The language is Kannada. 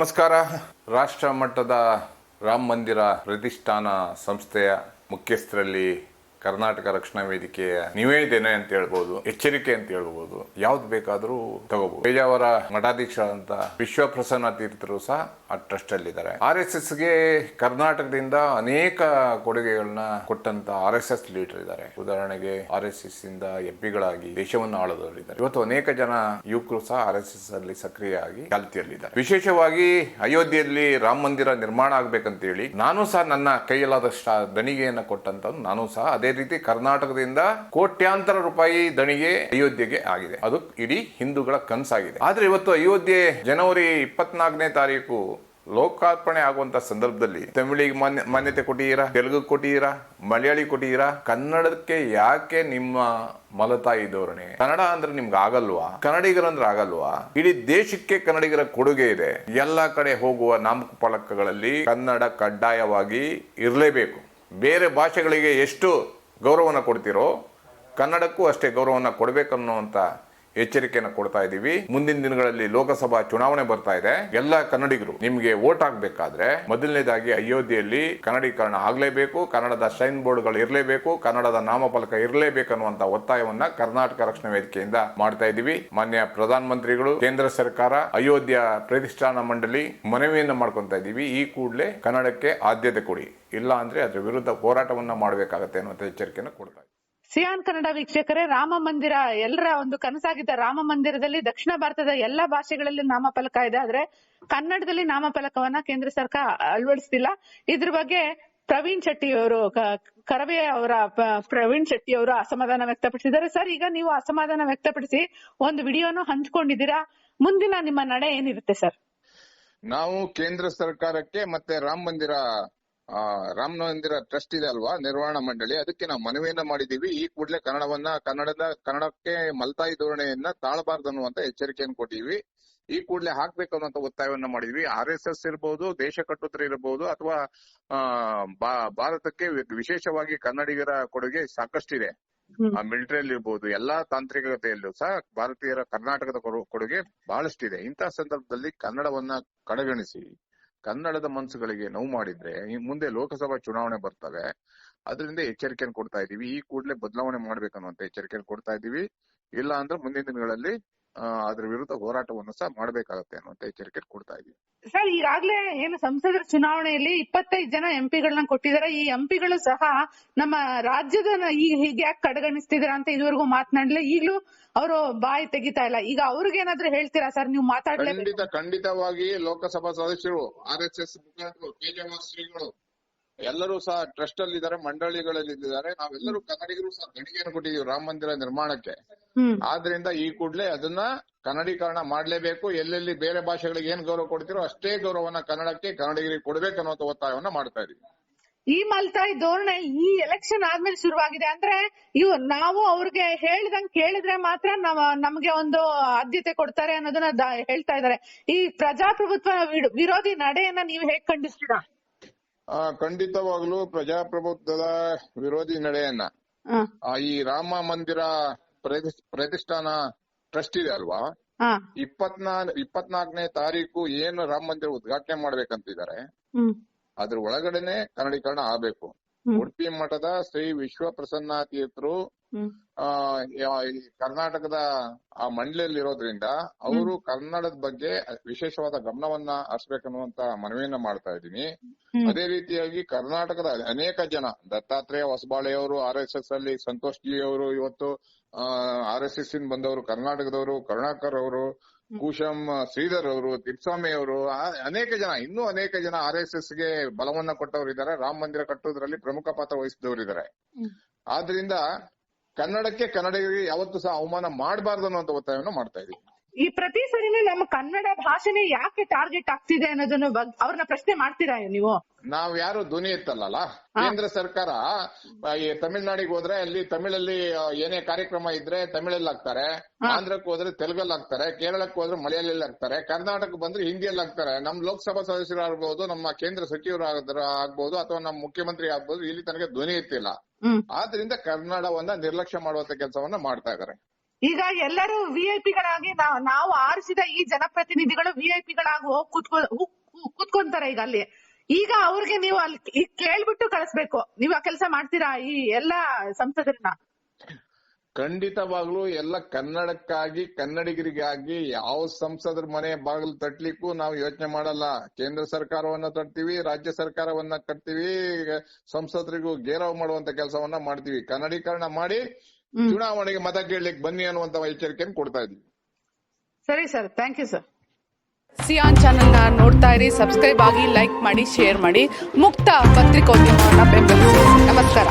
ನಮಸ್ಕಾರ. ರಾಷ್ಟ್ರ ಮಟ್ಟದ ರಾಮ ಮಂದಿರ ಪ್ರತಿಷ್ಠಾನ ಸಂಸ್ಥೆಯ ಮುಖ್ಯಸ್ಥರಲ್ಲಿ ಕರ್ನಾಟಕ ರಕ್ಷಣಾ ವೇದಿಕೆಯ ನಿವೇದನೆ ಅಂತ ಹೇಳ್ಬೋದು, ಎಚ್ಚರಿಕೆ ಅಂತ ಹೇಳ್ಬೋದು, ಯಾವ್ದು ಬೇಕಾದರೂ ತಗೋಬಹುದು ಪೇಜಾವರ ವಿಶ್ವ ಪ್ರಸನ್ನ ತೀರ್ಥರು ಸಹ ಆ ಟ್ರಸ್ಟ್ ಅಲ್ಲಿ ಇದ್ದಾರೆ ಆರ್ ಎಸ್ಗೆ ಕರ್ನಾಟಕದಿಂದ ಅನೇಕ ಕೊಡುಗೆಗಳನ್ನ ಕೊಟ್ಟಂತ ಆರ್ ಎಸ್ ಎಸ್ ಲೀಡರ್ ಇದ್ದಾರೆ. ಉದಾಹರಣೆಗೆ ಆರ್ ಎಸ್ ಎಸ್ ಇಂದ ಎಂಪಿಗಳಾಗಿ ದೇಶವನ್ನು ಆಳದವರಿದ್ದಾರೆ. ಇವತ್ತು ಅನೇಕ ಜನ ಯುವಕರು ಸಹ ಆರ್ ಎಸ್ ಎಸ್ ಅಲ್ಲಿ ಸಕ್ರಿಯ ಆಗಿ ಚಾಲ್ತಿಯಲ್ಲಿದ್ದಾರೆ ವಿಶೇಷವಾಗಿ ಅಯೋಧ್ಯೆಯಲ್ಲಿ ರಾಮ ಮಂದಿರ ನಿರ್ಮಾಣ ಆಗ್ಬೇಕಂತ ಹೇಳಿ ನಾನು ಸಹ ನನ್ನ ಕೈಯಲ್ಲಾದಷ್ಟ ದಣಿಗೆಯನ್ನ ಕೊಟ್ಟಂತ ನಾನು ಸಹ ಅದೇ ರೀತಿ ಕರ್ನಾಟಕದಿಂದ ಕೋಟ್ಯಾಂತರ ರೂಪಾಯಿ ದಣಿಗೆ ಅಯೋಧ್ಯೆಗೆ ಆಗಿದೆ. ಅದು ಇಡೀ ಹಿಂದೂಗಳ ಕನಸಾಗಿದೆ. ಆದ್ರೆ ಇವತ್ತು ಅಯೋಧ್ಯೆ ಜನವರಿ ಇಪ್ಪತ್ನಾಲ್ಕನೇ ತಾರೀಕು ಲೋಕಾರ್ಪಣೆ ಆಗುವಂತ ಸಂದರ್ಭದಲ್ಲಿ ತಮಿಳಿಗೆ ಮಾನ್ಯ, ಮಾನ್ಯತೆ ಕೊಟ್ಟಿದ್ದೀರಾ? ತೆಲುಗು ಕೊಟ್ಟಿದ್ದೀರಾ? ಮಲಯಾಳಿ ಕೊಟ್ಟಿದ್ದೀರಾ? ಕನ್ನಡಕ್ಕೆ ಯಾಕೆ ನಿಮ್ಮ ಮಲತಾಯಿ ಧೋರಣೆ? ಕನ್ನಡ ಅಂದ್ರೆ ನಿಮ್ಗೆ ಆಗಲ್ವಾ? ಕನ್ನಡಿಗರಂದ್ರೆ ಆಗಲ್ವಾ? ಇಡೀ ದೇಶಕ್ಕೆ ಕನ್ನಡಿಗರ ಕೊಡುಗೆ ಇದೆ. ಎಲ್ಲ ಕಡೆ ಹೋಗುವ ನಾಮಫಲಕಗಳಲ್ಲಿ ಕನ್ನಡ ಕಡ್ಡಾಯವಾಗಿ ಇರಲೇಬೇಕು. ಬೇರೆ ಭಾಷೆಗಳಿಗೆ ಎಷ್ಟು ಗೌರವನ ಕೊಡ್ತೀರೋ ಕನ್ನಡಕ್ಕೂ ಅಷ್ಟೇ ಗೌರವನ ಕೊಡಬೇಕನ್ನುವಂತ ಎಚ್ಚರಿಕೆಯನ್ನು ಕೊಡ್ತಾ ಇದ್ದೀವಿ ಮುಂದಿನ ದಿನಗಳಲ್ಲಿ ಲೋಕಸಭಾ ಚುನಾವಣೆ ಬರ್ತಾ ಇದೆ. ಎಲ್ಲ ಕನ್ನಡಿಗರು ನಿಮಗೆ ವೋಟ್ ಹಾಕ್ಬೇಕಾದ್ರೆ ಮೊದಲನೇದಾಗಿ ಅಯೋಧ್ಯೆಯಲ್ಲಿ ಕನ್ನಡೀಕರಣ ಆಗ್ಲೇಬೇಕು, ಕನ್ನಡದ ಶೈನ್ ಬೋರ್ಡ್ಗಳು ಇರಲೇಬೇಕು, ಕನ್ನಡದ ನಾಮಫಲಕ ಇರಲೇಬೇಕು ಅನ್ನುವಂತ ಒತ್ತಾಯವನ್ನ ಕರ್ನಾಟಕ ರಕ್ಷಣಾ ವೇದಿಕೆಯಿಂದ ಮಾಡ್ತಾ ಇದ್ದೀವಿ ಮಾನ್ಯ ಪ್ರಧಾನ ಮಂತ್ರಿಗಳು ಕೇಂದ್ರ ಸರ್ಕಾರ, ಅಯೋಧ್ಯ ಪ್ರತಿಷ್ಠಾನ ಮಂಡಳಿ ಮನವಿಯನ್ನ ಮಾಡ್ಕೊಂತ ಇದ್ದೀವಿ ಈ ಕೂಡಲೇ ಕನ್ನಡಕ್ಕೆ ಆದ್ಯತೆ ಕೊಡಿ. ಇಲ್ಲ ಅಂದ್ರೆ ಅದ್ರ ವಿರುದ್ಧ ಹೋರಾಟವನ್ನ ಮಾಡಬೇಕಾಗತ್ತೆ ಅನ್ನುವಂತ ಎಚ್ಚರಿಕೆಯನ್ನು ಕೊಡ್ತಾ. ಸಿಯಾನ್ ಕನ್ನಡ ವೀಕ್ಷಕರೇ, ರಾಮ ಮಂದಿರ, ಎಲ್ಲರ ಒಂದು ಕನಸಾಗಿದ್ದ ರಾಮ ಮಂದಿರದಲ್ಲಿ ದಕ್ಷಿಣ ಭಾರತದ ಎಲ್ಲಾ ಭಾಷೆಗಳಲ್ಲಿ ನಾಮಫಲಕ ಇದೆ. ಆದ್ರೆ ಕನ್ನಡದಲ್ಲಿ ನಾಮಫಲಕವನ್ನ ಕೇಂದ್ರ ಸರ್ಕಾರ ಅಳವಡಿಸ್ತಿಲ್ಲ. ಇದ್ರ ಬಗ್ಗೆ ಪ್ರವೀಣ್ ಶೆಟ್ಟಿ ಅವರು ಕರವೇ ಅವರ ಪ್ರವೀಣ್ ಶೆಟ್ಟಿ ಅವರು ಅಸಮಾಧಾನ ವ್ಯಕ್ತಪಡಿಸಿದ್ದಾರೆ. ಸರ್, ಈಗ ನೀವು ಅಸಮಾಧಾನ ವ್ಯಕ್ತಪಡಿಸಿ ಒಂದು ವಿಡಿಯೋನು ಹಂಚ್ಕೊಂಡಿದ್ದೀರಾ? ಮುಂದಿನ ನಿಮ್ಮ ನಡೆ ಏನಿರುತ್ತೆ ಸರ್? ನಾವು ಕೇಂದ್ರ ಸರ್ಕಾರಕ್ಕೆ ಮತ್ತೆ ರಾಮ ಮಂದಿರ ರಾಮ ಮಂದಿರ ಟ್ರಸ್ಟ್ ಇದೆ ಅಲ್ವಾ? ನಿರ್ವಹಣಾ ಮಂಡಳಿ. ಅದಕ್ಕೆ ನಾವು ಮನವಿಯನ್ನ ಮಾಡಿದೀವಿ. ಈ ಕೂಡಲೇ ಕನ್ನಡವನ್ನ ಕನ್ನಡದ ಕನ್ನಡಕ್ಕೆ ಮಲ್ತಾಯಿ ಧೋರಣೆಯನ್ನ ತಾಳಬಾರ್ದು ಅನ್ನುವಂತ ಎಚ್ಚರಿಕೆಯನ್ನು ಕೊಟ್ಟಿವಿ ಈ ಕೂಡಲೇ ಹಾಕ್ಬೇಕು ಅನ್ನುವಂತ ಒತ್ತಾಯವನ್ನ ಮಾಡಿದ್ವಿ. ಆರ್ ಎಸ್ ಎಸ್ ಇರಬಹುದು ದೇಶ ಕಟ್ಟುತ್ತರ ಇರಬಹುದು ಅಥವಾ ಆ, ಬಾ- ಭಾರತಕ್ಕೆ ವಿಶೇಷವಾಗಿ ಕನ್ನಡಿಗರ ಕೊಡುಗೆ ಸಾಕಷ್ಟಿದೆ. ಆ ಮಿಲಿಟರಿಯಲ್ಲಿ ಇರ್ಬೋದು ಎಲ್ಲಾ ತಾಂತ್ರಿಕತೆಯಲ್ಲೂ ಸಹ ಭಾರತೀಯರ ಕರ್ನಾಟಕದ ಕೊಡು- ಕೊಡುಗೆ ಬಹಳಷ್ಟಿದೆ. ಇಂತಹ ಸಂದರ್ಭದಲ್ಲಿ ಕನ್ನಡವನ್ನ ಕಡೆಗಣಿಸಿ. ಕನ್ನಡದ ಮನಸ್ಸುಗಳಿಗೆ ನೋವು ಮಾಡಿದ್ರೆ ಮುಂದೆ ಲೋಕಸಭಾ ಚುನಾವಣೆ ಬರ್ತವೆ, ಅದರಿಂದ ಎಚ್ಚರಿಕೆಯನ್ನು ಕೊಡ್ತಾ ಇದೀವಿ ಈ ಕೂಡಲೇ ಬದಲಾವಣೆ ಮಾಡ್ಬೇಕನ್ನುವಂತ ಎಚ್ಚರಿಕೆಯನ್ನು ಕೊಡ್ತಾ ಇದೀವಿ ಇಲ್ಲ ಅಂದ್ರೆ ಮುಂದಿನ ದಿನಗಳಲ್ಲಿ ಅದ್ರ ವಿರುದ್ಧ ಹೋರಾಟವನ್ನು ಸಹ ಮಾಡಬೇಕಾಗತ್ತೆ ಅನ್ನುವಂತ ಎಚ್ಚರಿಕೆ ಕೊಡ್ತಾ ಇದೀವಿ. ಸರ್ ಈಗಾಗ್ಲೇ ಏನು ಸಂಸದರ ಚುನಾವಣೆಯಲ್ಲಿ ಇಪ್ಪತ್ತೈದು ಜನ ಎಂಪಿಗಳನ್ನ ಕೊಟ್ಟಿದ್ದಾರೆ. ಈ ಎಂಪಿಗಳು ಸಹ ನಮ್ಮ ರಾಜ್ಯದ ಈಗ ಹೀಗೆ ಯಾಕೆ ಕಡೆಗಣಿಸ್ತಿದ್ದೀರಾ ಅಂತ ಇದುವರೆಗೂ ಮಾತನಾಡಲಿಲ್ಲ. ಈಗಲೂ ಅವರು ಬಾಯಿ ತೆಗಿತಾ ಇಲ್ಲ. ಈಗ ಅವ್ರಿಗೇನಾದ್ರೂ ಹೇಳ್ತೀರಾ ಸರ್ ನೀವು ಖಂಡಿತ ಖಂಡಿತವಾಗಿ ಲೋಕಸಭಾ ಸದಸ್ಯರು ಆರ್ ಎಸ್ ಎಸ್ ಮುಖಂಡರು ಶ್ರೀಗಳು ಎಲ್ಲರೂ ಸಹ ಟ್ರಸ್ಟ್ ಅಲ್ಲಿ ಇದ್ದಾರೆ ಮಂಡಳಿಗಳಲ್ಲಿ ಇದ್ದಾರೆ ನಾವೆಲ್ಲರೂ ಕನ್ನಡಿಗರು ಸಹ ಗಣಿಗೆಯನ್ನು ಕೊಟ್ಟಿದ್ದೀವಿ ರಾಮ ಮಂದಿರ ನಿರ್ಮಾಣಕ್ಕೆ. ಆದ್ರಿಂದ ಈ ಕೂಡಲೇ ಅದನ್ನ ಕನ್ನಡೀಕರಣ ಮಾಡ್ಲೇಬೇಕು. ಎಲ್ಲೆಲ್ಲಿ ಬೇರೆ ಭಾಷೆಗಳಿಗೆ ಏನ್ ಗೌರವ ಕೊಡ್ತೀರೋ ಅಷ್ಟೇ ಗೌರವನ ಕನ್ನಡಕ್ಕೆ ಕನ್ನಡಿಗರಿಗೆ ಕೊಡ್ಬೇಕು ಅನ್ನೋ ಒತ್ತಾಯವನ್ನ ಮಾಡ್ತಾ ಇದೀವಿ. ಈ ಮಲ್ತಾಯಿ ಧೋರಣೆ ಈ ಎಲೆಕ್ಷನ್ ಆದ್ಮೇಲೆ ಶುರುವಾಗಿದೆ. ಅಂದ್ರೆ ಇವ್ ನಾವು ಅವ್ರಿಗೆ ಹೇಳ್ದಂಗ್ ಕೇಳಿದ್ರೆ ಮಾತ್ರ ನಮ್ಗೆ ಒಂದು ಆದ್ಯತೆ ಕೊಡ್ತಾರೆ ಅನ್ನೋದನ್ನ ಹೇಳ್ತಾ ಇದಾರೆ ಈ ಪ್ರಜಾಪ್ರಭುತ್ವ ವಿರೋಧಿ ನಡೆಯನ್ನ ನೀವು ಹೇಗ್ ಖಂಡಿಸ್ತೀರಾ? ಖಂಡಿತವಾಗ್ಲೂ ಪ್ರಜಾಪ್ರಭುತ್ವದ ವಿರೋಧಿ ನಡೆಯನ್ನ ಆ, ಈ ರಾಮ ಮಂದಿರ ಪ್ರತಿಷ್ಠಾನ ಟ್ರಸ್ಟ್ ಇದೆ ಅಲ್ವಾ? ಹ, ಇಪ್ಪತ್ನಾ ಇಪ್ಪತ್ನಾಲ್ಕನೇ ತಾರೀಕು ಏನು ರಾಮ ಮಂದಿರ ಉದ್ಘಾಟನೆ ಮಾಡ್ಬೇಕಂತಿದ್ದಾರೆ ಅದ್ರ ಒಳಗಡೆನೆ ಕನ್ನಡೀಕರಣ ಆಗ್ಬೇಕು. ಉಡುಪಿ ಮಠದ ಶ್ರೀ ವಿಶ್ವ ಪ್ರಸನ್ನ ತೀರ್ಥರು ಕರ್ನಾಟಕದ ಆ ಮಂಡಳಿಯಲ್ಲಿ ಇರೋದ್ರಿಂದ ಅವರು ಕನ್ನಡದ ಬಗ್ಗೆ ವಿಶೇಷವಾದ ಗಮನವನ್ನ ಹರಿಸಬೇಕನ್ನುವಂತ ಮನವಿಯನ್ನ ಮಾಡ್ತಾ ಇದ್ದೀನಿ. ಅದೇ ರೀತಿಯಾಗಿ ಕರ್ನಾಟಕದ ಅನೇಕ ಜನ ದತ್ತಾತ್ರೇಯ ಹೊಸಬಾಳೆಯವರು ಆರ್ ಎಸ್ ಎಸ್ ಅಲ್ಲಿ ಸಂತೋಷ್ ಜಿ ಅವರು ಇವತ್ತು ಆರ್ ಎಸ್ ಎಸ್ ಇಂದ ಬಂದವರು ಕರ್ನಾಟಕದವರು ಕರುಣಾಕರ್ ಅವರು ಕೂಶಂ ಶ್ರೀಧರ್ ಅವರು ತಿಪ್ಸ್ವಾಮಿ ಅವರು ಅನೇಕ ಜನ ಇನ್ನೂ ಅನೇಕ ಜನ ಆರ್ ಎಸ್ ಎಸ್ಗೆ ಬಲವನ್ನ ಕೊಟ್ಟವರು ಇದ್ದಾರೆ ರಾಮ ಮಂದಿರ ಕಟ್ಟೋದ್ರಲ್ಲಿ ಪ್ರಮುಖ ಪಾತ್ರ ವಹಿಸಿದವರು ಇದ್ದಾರೆ. ಆದ್ರಿಂದ ಕನ್ನಡಕ್ಕೆ ಕನ್ನಡಿಗರಿಗೆ ಯಾವತ್ತೂ ಸಹ ಅವಮಾನ ಮಾಡಬಾರ್ದು ಅನ್ನುವಂತ ಒತ್ತಾಯವನ್ನು ಮಾಡ್ತಾ ಇದೀವಿ. ಈ ಪ್ರತಿ ಸರಿನೂ ನಮ್ಮ ಕನ್ನಡ ಭಾಷೆನೇ ಯಾಕೆ ಟಾರ್ಗೆಟ್ ಆಗ್ತಿದೆ ಅನ್ನೋದನ್ನ ಅವ್ರನ್ನ ಪ್ರಶ್ನೆ ಮಾಡ್ತೀರಾ ನೀವು? ನಾವ್ ಯಾರು ಧ್ವನಿ ಎತ್ತಲ್ಲ ಕೇಂದ್ರ ಸರ್ಕಾರ ಈ ತಮಿಳ್ನಾಡಿಗೆ ಹೋದ್ರೆ ಅಲ್ಲಿ ತಮಿಳಲ್ಲಿ ಏನೇ ಕಾರ್ಯಕ್ರಮ ಇದ್ರೆ ತಮಿಳಲ್ಲಿ ಹಾಕ್ತಾರೆ ಆಂಧ್ರಕ್ಕೆ ಹೋದ್ರೆ ತೆಲುಗಲ್ಲಿ ಹಾಕ್ತಾರೆ ಕೇರಳಕ್ಕೆ ಹೋದ್ರೆ ಮಲಯಾಳಿಯಲ್ಲಿ ಹಾಕ್ತಾರೆ ಕರ್ನಾಟಕ ಬಂದ್ರೆ ಹಿಂದಿಯಲ್ಲಿ ಹಾಕ್ತಾರೆ ನಮ್ ಲೋಕಸಭಾ ಸದಸ್ಯರು ಆಗ್ಬಹುದು ನಮ್ಮ ಕೇಂದ್ರ ಸಚಿವರು ಆಗ್- ಆಗ್ಬಹುದು ಅಥವಾ ನಮ್ಮ ಮುಖ್ಯಮಂತ್ರಿ ಆಗ್ಬಹುದು ಇಲ್ಲಿ ತನಗೆ ಧ್ವನಿ ಎತ್ತಿಲ್ಲ. ಹ್ಮ್. ಆದ್ರಿಂದ ಕನ್ನಡವನ್ನ ನಿರ್ಲಕ್ಷ್ಯ ಮಾಡುವಂತ ಕೆಲಸವನ್ನ ಮಾಡ್ತಾ ಇದಾರೆ. ಈಗ ಎಲ್ಲರೂ ವಿಐಪಿಗಳಾಗಿ ನಾವು ಆರಿಸಿದ ಈ ಜನಪ್ರತಿನಿಧಿಗಳು ವಿಐಪಿಗಳಾಗಿ ಐ ಪಿಗಳಾಗಿ ಹೋಗ್ ಕೂ- ಕೂತ್ಕೊಂತಾರೆ ಈಗ ಅಲ್ಲಿ. ಈಗ ಅವ್ರಿಗೆ ನೀವು ಅಲ್ಲಿ ಕೇಳ್ಬಿಟ್ಟು ಕಳಿಸ್ಬೇಕು. ನೀವು ಆ ಕೆಲಸ ಮಾಡ್ತೀರಾ ಈ ಎಲ್ಲಾ ಸಂಸದರನ್ನ? ಖಂಡಿತವಾಗ್ಲೂ ಎಲ್ಲ ಕನ್ನಡಕ್ಕಾಗಿ, ಕನ್ನಡಿಗರಿಗಾಗಿ ಯಾವ ಸಂಸದರ ಮನೆ ಬಾಗಿಲು ತಟ್ಲಿಕ್ಕೂ ನಾವು ಯೋಚನೆ ಮಾಡಲ್ಲ. ಕೇಂದ್ರ ಸರ್ಕಾರವನ್ನ ತಟ್ತೀವಿ, ರಾಜ್ಯ ಸರ್ಕಾರವನ್ನ ಕಟ್ತೀವಿ, ಸಂಸದರಿಗೂ ಗೇರಾವ್ ಮಾಡುವಂತ ಕೆಲಸವನ್ನ ಮಾಡ್ತೀವಿ. ಕನ್ನಡೀಕರಣ ಮಾಡಿ ಚುನಾವಣೆಗೆ ಮತ ಕೇಳಲಿಕ್ಕೆ ಬನ್ನಿ ಅನ್ನುವಂತ ಎಚ್ಚರಿಕೆಯನ್ನು ಕೊಡ್ತಾ ಇದ್ವಿ. ಸರಿ ಸರ್ ಥ್ಯಾಂಕ್ ಯು ಸರ್ ಸಿಯಾನ್ ಚಾನೆಲ್ನ ನೋಡ್ತಾ ಇರಿ ಸಬ್ಸ್ಕ್ರೈಬ್ ಆಗಿ ಲೈಕ್ ಮಾಡಿ ಶೇರ್ ಮಾಡಿ. ಮುಕ್ತ ಪತ್ರಿಕೋದ್ಯಮವನ್ನು ಬೆಂಬಲಿಸಿ ನಮಸ್ಕಾರ.